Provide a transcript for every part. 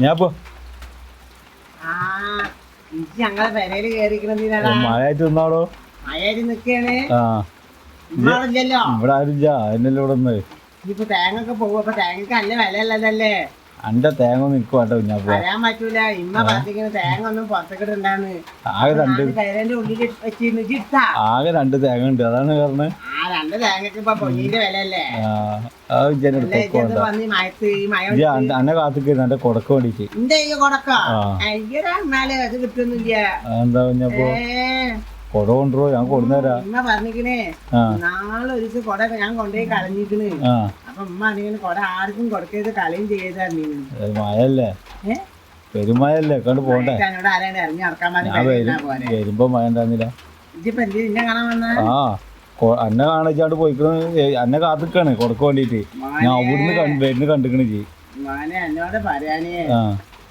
ഞാൻ പോ ആ ഇജ്ജ് ഞങ്ങളെ പെരയിൽ കേറിക്കണെന്തിനാടാ മഴയായിട്ട് നിന്നാടോ മഴയായിട്ട് നിക്കാണ് ആ. ഇമ്മളില്ലല്ലോ ഇവിടെ ആരും ഇവിടെ നിന്ന്. ഇനിയിപ്പോ തേങ്ങ ഒക്കെ പോകും അപ്പൊ തേങ്ങക്ക് നല്ല വില ഉള്ളതല്ലേ? അന്റെ തേങ്ങ നിൽക്കും വേണ്ട ഞാൻ പോ പറയാൻ പറ്റൂല. ഇമ്മ പറഞ്ഞിങ്ങനെ തേങ്ങ ഒന്നും പുറത്തേക്കിട്ടുണ്ടാന്ന് ആകെ രണ്ട് പേരന്റെ ഉള്ളിൽ വെച്ചിരുന്ന്. ആകെ രണ്ട് തേങ്ങ ഉണ്ട്. അതാണ് പറഞ്ഞത് ആ രണ്ട് തേങ്ങക്ക് ഇപ്പൊ പൊന്നിന്റെ വില അല്ലേ അന്നെ കാത്തിക്കുന്നു എന്റെ കൊടക്ക് വേണ്ടിട്ട്. എന്റെ കൊടക്കോ? ആ. അയ്യരാ എന്നാൽ അത് കിട്ടുന്നില്ല. എന്താ കൊട ഞാൻ കൊടുന്നേരാ. ഇമ്മ പറഞ്ഞിക്കണേ നാളെ ഒരു കൊട ഞാൻ കൊണ്ടുപോയി കളഞ്ഞിക്കണ് അപ്പൊ കൊട ആർക്കും കൊടുക്കരുത് കളയും ചെയ്തായിരുന്നു കണ്ട് പോണ്ടേ? വരുമ്പോ മഴ ഉണ്ടായിരുന്നില്ല. ആ അന്നെ കാണിച്ചാണ്ട് പോയിക്കണ. അന്നെ കാത്തിക്കാണ് കൊടുക്ക വേണ്ടിട്ട് ഞാൻ അവിടുന്ന് വരുന്ന കണ്ടിക്കണ ജി മോനെ എന്നോട് പറയാനേ. ആ.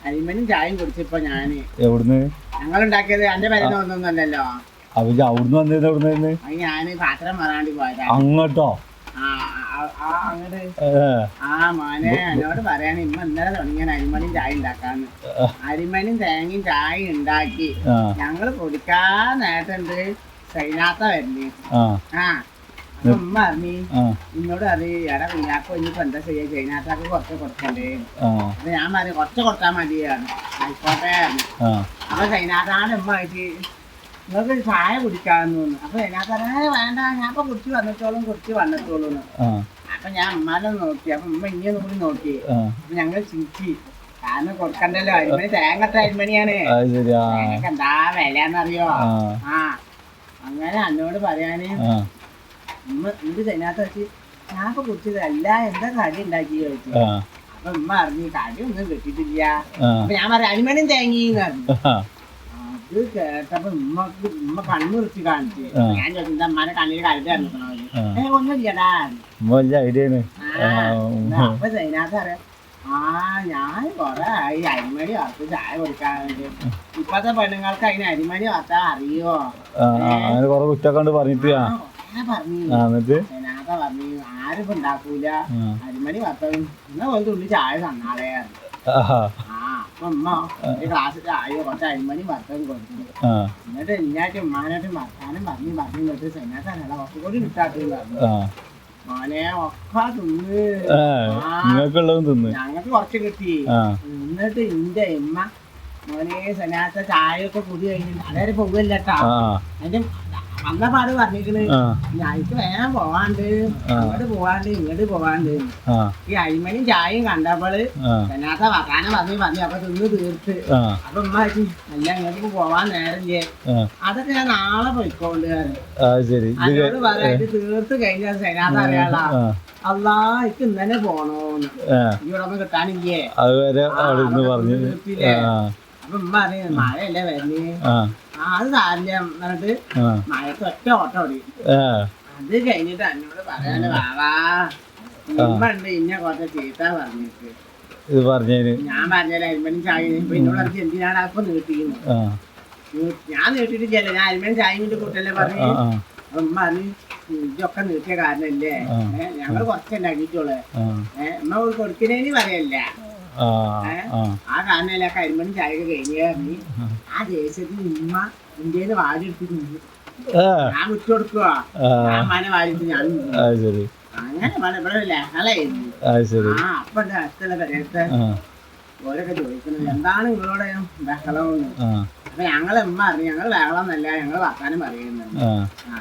അരിമനും ചായയും കുടിച്ചപ്പോ ഞാൻ. എവിടുന്ന്? ഞങ്ങൾ ഉണ്ടാക്കിയത് എന്റെ പേരുന്ന ഒന്നൊന്നല്ലല്ലോ അപ്പൊ ഇജ്ജ് അവിടുന്ന് വന്നിരുന്നു എവിടുന്ന്? ഞാൻ പാത്രം പറയാണ്ടി പോയതാ. അങ്ങോട്ടോ? ആ. ആ, ആ ആ. മോനെ എന്നോട് പറയാണ് ഇമ്മ ഇന്നലെ തുടങ്ങിയ അരിമണിയും ചായ ഉണ്ടാക്കാന്ന്. അരിമണിയും തേങ്ങയും ചായ ഉണ്ടാക്കി. ഞങ്ങൾ കുടിക്കാൻ നേരത്തുണ്ട് സൈനാത്ത വരുന്നേ ആ. ഉമ്മ അറിഞ്ഞി ആ. എന്നോട് അറിയ എടാ കുഞ്ഞാക്കോ ഇനിയിപ്പോ എന്താ ചെയ്യാ? സൈനാത്താക്ക് കുറച്ച് കൊടുക്കണ്ടേ? അപ്പൊ ഞാൻ പറഞ്ഞു കുറച്ച് കൊടുത്താൽ മതിയാണ് ആയിക്കോട്ടെ അപ്പൊ സൈനാഥാണ് ഉമ്മ ആയിട്ട് നിങ്ങൾക്ക് ചായ കുടിക്കാന്ന് തോന്നുന്നു. അപ്പൊ സൈനാഥാനെ വേണ്ട ഞാൻ ഇപ്പൊ കുടിച്ച് വന്നിട്ടോളും കുടിച്ച് വന്നിട്ടോളും അപ്പൊ ഞാൻ ഉമ്മാനെ നോക്കി. അപ്പൊ ഉമ്മ ഇങ്ങനെ കൂടി നോക്കി. അപ്പൊ ഞങ്ങൾ ചിരിച്ചി. കാരണം കൊടുക്കണ്ടല്ലോ അരിമണി തേങ്ങട്ട അരിമണിയാണ്. തേങ്ങക്ക് എന്താ വിലന്നറിയോ ആ. അങ്ങനെ അന്നോട് പറയാന് ഉമ്മ ഇത് അതിനകത്ത് വെച്ച് ഞാൻ ഇപ്പൊ കുടിച്ചത് അല്ല എന്താ കടി ഉണ്ടാക്കി? ചോദിച്ചു. അപ്പൊ ഉമ്മ അറിഞ്ഞു കടി ഒന്നും കിട്ടിയിട്ടില്ല അപ്പൊ ഞാൻ പറയാം അരിമണിയും തേങ്ങീന്ന് പറഞ്ഞു. ആ അത് കേട്ടപ്പോ ഉമ്മക്ക് ഉമ്മ കണ്ണു കുറിച്ച് കാണിച്ചു ഞാൻ ചോദിച്ചു ഉമ്മാനെ കണ്ണിൽ കരുതി വലിയ ഐഡിയ ആ, അപ്പൊ ഞാൻ കൊറേ ആയി. അരിമണി വറുത്ത് ചായ കൊടുക്കാൻ വേണ്ടി ഇപ്പത്തെ പെണ്ണുങ്ങൾക്ക് അതിന് അരിമണി വറുത്താ അറിയോ? അങ്ങനെ കൊറേ കുറ്റൊക്കെ പറഞ്ഞിട്ട് പറഞ്ഞു. പറഞ്ഞു ആരും ഇപ്പൊ ഉണ്ടാക്കൂല. അരിമണി വറുത്തതും എന്നാ ഒരു തുള്ളി ചായ തന്നാളേ. ആ ചായ എന്നിട്ട് ഇന്നായിട്ട് ഉമ്മാനായിട്ട് വർത്താനം പറഞ്ഞു പറഞ്ഞു കൊടുത്ത് സൈനാത്താനല്ല കുറച്ചുകൂടി കിട്ടാട്ടെന്ന് ആ. മോനെ ഒക്കെ തിന്ന്. നിങ്ങൾക്കുള്ളതും തിന്ന്. ഞങ്ങൾക്ക് കുറച്ച് കിട്ടി. എന്നിട്ട് ഇന്റെ ഇമ്മ മോനെ സനാത്ത ഒക്കെ കുടി കഴിഞ്ഞിട്ട് അതായത് പോകല്ലട്ടാ അതിന്റെ വന്ന പാട് പറഞ്ഞിരിക്കണ് ഞങ്ങൾക്ക് വേഗം പോവാണ്ട്. അങ്ങോട്ട് പോവാണ്ട് ഇങ്ങോട്ട് പോവാണ്ട്. ഈ അഴിമനും ചായയും കണ്ടപ്പോൾ എന്നാത്ത വർത്താനം പറഞ്ഞു പറഞ്ഞു അപ്പൊ തിന്ന് തീർത്ത്. അപ്പൊ ഉമ്മ അല്ല ഇങ്ങോട്ട് പോവാൻ നേരല്ലേ അതൊക്കെ ഞാൻ നാളെ പോയിക്കോണ്ട് അതിനോട് പറയായിട്ട് തീർത്ത് കഴിഞ്ഞാൽ സനാത്ത അറിയാളാ അല്ലാ ഇക്ക് ഇന്നലെ പോണോന്ന്. ഇവിടെ ഒന്നും കിട്ടാനില്ലേ? പറഞ്ഞു അപ്പൊ ഉമ്മ അറിയാം മഴയല്ലേ വരുന്നേ? ആ. ആ അത് സാരില്ല എന്നിട്ട് ആ. മഴത്ത് ഒറ്റ ഓട്ടം ഓടി. അത് കഴിഞ്ഞിട്ട് എന്നോട് പറയാന് വാവാ ഉമ്മ ഉണ്ട് ഇന്നെ കുറച്ച് ചീത്ത പറഞ്ഞിട്ട്. ഇത് പറഞ്ഞതിന് ഞാൻ പറഞ്ഞാലും അരിമണി ചായ ഇപ്പൊ എന്നോട് എന്തിനാണ് അപ്പൊ നീട്ടിക്കുന്നു ആ. ഞാൻ നീട്ടിട്ടില്ല ഞാൻ അരിമണി ചായ കൂട്ടല്ലേ പറഞ്ഞു? ഉമ്മ പറഞ്ഞു ഇതൊക്കെ നീട്ടിയ കാരണല്ലേ? ഞങ്ങൾ ഞങ്ങൾ കുറച്ച് ഉണ്ടാക്കിയിട്ടുള്ളു. ആ. ഏഹ് ഉമ്മ കൊടുക്കുന്നതിന് പറയല്ല. ആ കാരണല്ല കരിമണി ചായ കഴിഞ്ഞു ആ ദേശത്തിന് ഉമ്മ ഇന്ത്യയിൽ വാരി എടുത്തിട്ടുണ്ട്. ആ. ഞാൻ വിട്ടുകൊടുക്കുക ആ. വാരി ഞാൻ അങ്ങനെ ഇവിടെ ലഹളായിരുന്നു ആ അപ്പൊ എന്റെ അടുത്തുള്ള പെരയത്ത് ആ. ഓരൊക്കെ ചോദിക്കുന്നത് എന്താണ് നിങ്ങളോട് ബഹളമെന്ന് ആ. അപ്പൊ ഞങ്ങളെ ഉമ്മ അറിഞ്ഞു ഞങ്ങൾ ബഹളമെന്നല്ല ഞങ്ങൾ വർത്താനം പറയുന്നുണ്ട്. ആ.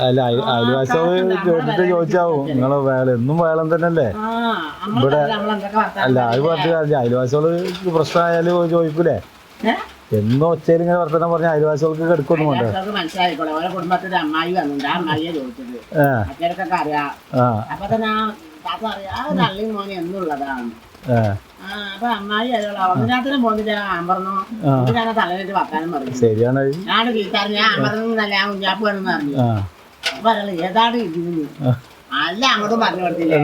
അല്ല അയ- അയൽവാസികൾ കേട്ടിട്ട് ചോദിച്ചാവും. നിങ്ങൾ വേല എന്നും വേളം തന്നെയല്ലേ? ഇവിടെ അല്ല അത് പറഞ്ഞ കാര്യം അയൽവാസികൾ പ്രശ്നമായാലും ചോദിക്കൂലേ? എന്നും ഒച്ചയിൽ ഇങ്ങനെ വർത്തനം പറഞ്ഞ അയൽവാസികൾക്ക് കെടുക്കൊന്നും വേണ്ട. അയൽവാസികൾക്ക് മനസ്സിലായിക്കോളെ. ഓരോ കുടുംബത്തിന്റെ അമ്മായി വന്നിട്ടുണ്ട് ആ അമ്മായിയെ ചോദിച്ചത്. മറ്റേവർക്കൊക്കെ അറിയാം. അപ്പൊ തന്നെ താത്ത അറിയാം ആ തള്ളി മോനെ എന്നുള്ളതാണ്. പറഞ്ഞു പറഞ്ഞു? ശരിയാണ് പറഞ്ഞു. അല്ല അങ്ങോട്ടും പറഞ്ഞു കൊടുത്തില്ലേ?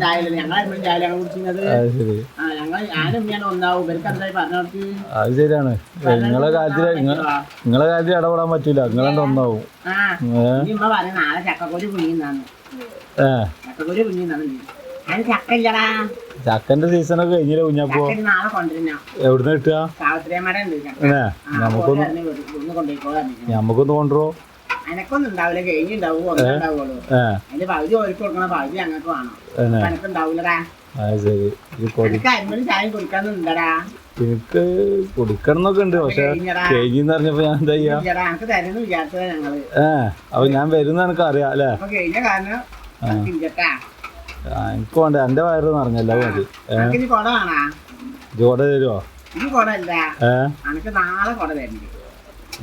ചായല്ലേ ഞങ്ങൾ കുടിക്കുന്നത് ഞങ്ങൾ ഞാനും ഞാൻ ഒന്നാവും. ഇവർക്ക് എന്തായി അത് ശരിയാണ്. നിങ്ങളെ കാര്യത്തിൽ നിങ്ങളെ കാര്യത്തിൽ ഇടപെടാൻ പറ്റൂല. നിങ്ങളെ ഒന്നാവും. കുഞ്ഞിന്നാണ് നാളെ ചക്കക്കൊരി കുഞ്ഞിന്നാന്ന് ഏ. ചക്കക്കൊരി കുഞ്ഞിന്നാന്ന് അതിന് ചക്ക ഇല്ലടാ ചക്കന്റെ സീസണൊക്കെ കഴിഞ്ഞില്ല കുഞ്ഞപ്പോ? എവിടുന്ന് കിട്ടുക? നമുക്കൊന്ന് നമുക്കൊന്ന് കൊണ്ടുവരോ? എനക്കൊന്നും ഉണ്ടാവില്ല. അതിന്റെ പകുതി ഓർക്ക് കൊടുക്കണം. പകുതി ഞങ്ങൾക്ക് വേണം. ഏ എനക്ക് കുടിക്കണം എന്നൊക്കെ ഉണ്ട്. പക്ഷെ കഴിഞ്ഞെന്ന് പറഞ്ഞപ്പോ ഞാൻ എന്താ ചെയ്യാ? ഇല്ലടാ എനിക്ക് തരുന്നു വിചാരിച്ചതാ ഞങ്ങൾ. ഏ? അപ്പൊ ഞാൻ വരുന്ന എനിക്ക് അറിയാം അല്ലേ? എനിക്ക് വേണ്ട എന്റെ വയറ് നിറഞ്ഞല്ല മതി. ജോടെ തരുമോ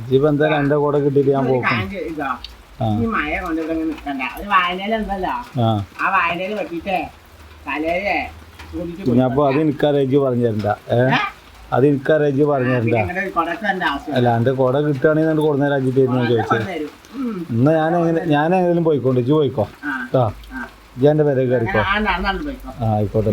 ഇപ്പൊ എന്തായാലും എന്റെ കൂടെ കിട്ടിയിട്ട് ഞാൻ പോകും പോക്കും. ഈ മഴ കൊണ്ട് ഇവിടെ ഒരു ആ. തലയിലെ കുഞ്ഞപ്പോ അത് എനിക്കറിയിച്ച് പറഞ്ഞു തരണ്ട. ഏ? അത് എനിക്കറിയിച്ച് പറഞ്ഞു തരണ്ട. ഞങ്ങളുടെ കൊടക്ക് എന്റെ ആവശ്യം അല്ല എന്റെ കൊട കിട്ടുകയാണെങ്കിൽ എന്റെ കൊടുന്ന രാജ്യത്ത് തരുന്ന ചോദിച്ചത്. എന്നാ ഞാൻ എങ്ങനെ ഞാൻ എങ്ങനെയും പോയിക്കോണ്ട് ഇജ്ജ് പോയിക്കോ. കേട്ടോ ആ വരെ കയറിക്കോ? ആയിക്കോട്ടെ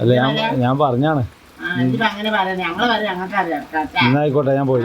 അല്ല ഞാൻ ഞാൻ പറഞ്ഞാണ്. ആ, ഇതിപ്പോ അങ്ങനെ പറയാം ഞങ്ങൾ പറയാം ഞങ്ങൾക്ക് അറിയാം കേട്ടാ. എന്നാ ആയിക്കോട്ടെ ഞാൻ പോയി.